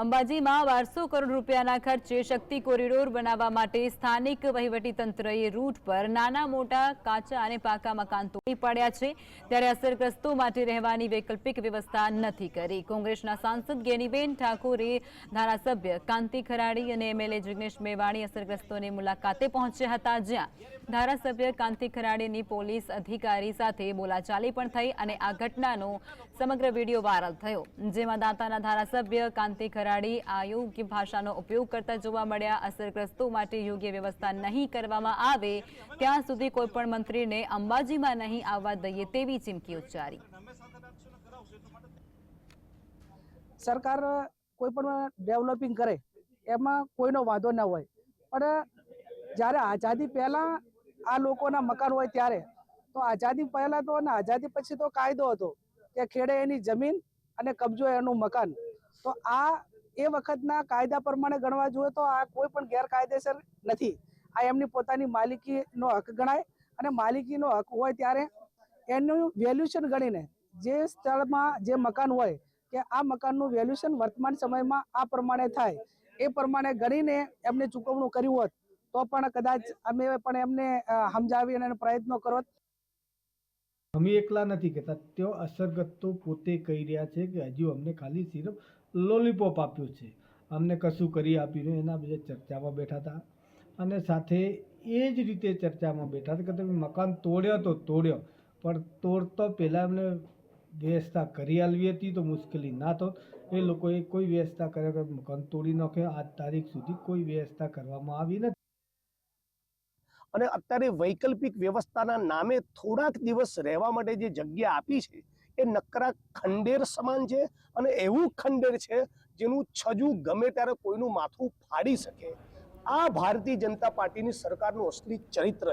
અંબાજીમાં બારસો કરોડ રૂપિયાના ખર્ચે શક્તિ કોરિડોર બનાવવા માટે સ્થાનિક વહીવટીતંત્રએ રૂટ પર નાના, મોટા, કાચા અને પાકા મકાન તોડી પાડ્યા છે. ત્યારે અસરગ્રસ્તો માટે રહેવાની વૈકલ્પિક વ્યવસ્થા નથી કરી. કોંગ્રેસના સાંસદ ગેનીબેન ઠાકોરે ધારાસભ્ય કાંતિ ખરાડી અને એમએલએ જિગ્નેશ મેવાણી અસરગ્રસ્તોની મુલાકાતે પહોંચ્યા હતા જ્યાં ધારાસભ્ય કાંતિ ખરાડીની પોલીસ અધિકારી સાથે બોલાચાલી પણ થઈ અને આ ઘટનાનો સમગ્ર વીડિયો વાયરલ થયો. જેમાં દાંતાના ધારાસભ્ય કાંતિ ખરાડી અયોગ્ય ભાષાનો ઉપયોગ કરતા જોવા મળ્યા. અસરગ્રસ્તો માટે યોગ્ય વ્યવસ્થા નહીં કરવામાં આવે. ત્યાં સુધી કોઈપણ મંત્રીને અંબાજીમાં નહીં આવવા દઈએ તેવી ચીમકી ઉચ્ચારી. સરકાર કોઈ પણ ડેવલપિંગ કરે, એમાં કોઈનો વાંધો ના હોય. પણ જ્યારે આઝાદી પહેલા આ લોકોના મકાન હોય ત્યારે, તો આઝાદી પહેલા તો અને આઝાદી પછી તો કાયદો હતો કે ખેડે એની જમીન અને કબજો એનું મકાન. તો આ એ વખતના કાયદા પ્રમાણે ગણવા જોઈએ તો આ કોઈ પણ ગેરકાયદેસર નથી. આ એમની પોતાની માલિકીનો હક ગણાય અને માલિકીનો હક હોય ત્યારે એનું વેલ્યુશન ગણીને જે સ્થળમાં જે મકાન હોય કે આ મકાનનું વેલ્યુશન વર્તમાન સમયમાં આ પ્રમાણે થાય, એ પ્રમાણે ગણીને એમને ચૂકવણું કર્યું હોત તો પણ કદાચ અમે પણ એમને સમજાવી અને પ્રયત્નો કરો અમે એકલા નથી કહેતા. તેઓ અસરગ્રસ્તો પોતે કહી રહ્યા છે કે હજુ અમને ખાલી સિરપ લોલીપોપ આપ્યો છે. અમને કશું કરી આપ્યું એના બધા ચર્ચામાં બેઠા હતા. અને સાથે એ જ રીતે ચર્ચામાં બેઠા હતા કે તમે મકાન તોડ્યો તો તોડ્યો, પણ તોડતો પહેલાં એમને વ્યવસ્થા કરી આલવી હતી તો મુશ્કેલી ના તો. એ લોકોએ કોઈ વ્યવસ્થા કર્યા મકાન તોડી નાખ્યો. આજ તારીખ સુધી કોઈ વ્યવસ્થા કરવામાં આવી નથી. અને અત્યારે વૈકલ્પિક વ્યવસ્થાના નામે થોડાક દિવસ રહેવા માટે જે જગ્યા આપી છે, એ નકરા ખંડેર સમાન છે અને એવું ખંડેર છે જેનું છજું ગમે ત્યારે કોઈનું માથું ફાડી શકે. આ ભારતીય જનતા પાર્ટીની સરકારનું અસલી ચરિત્ર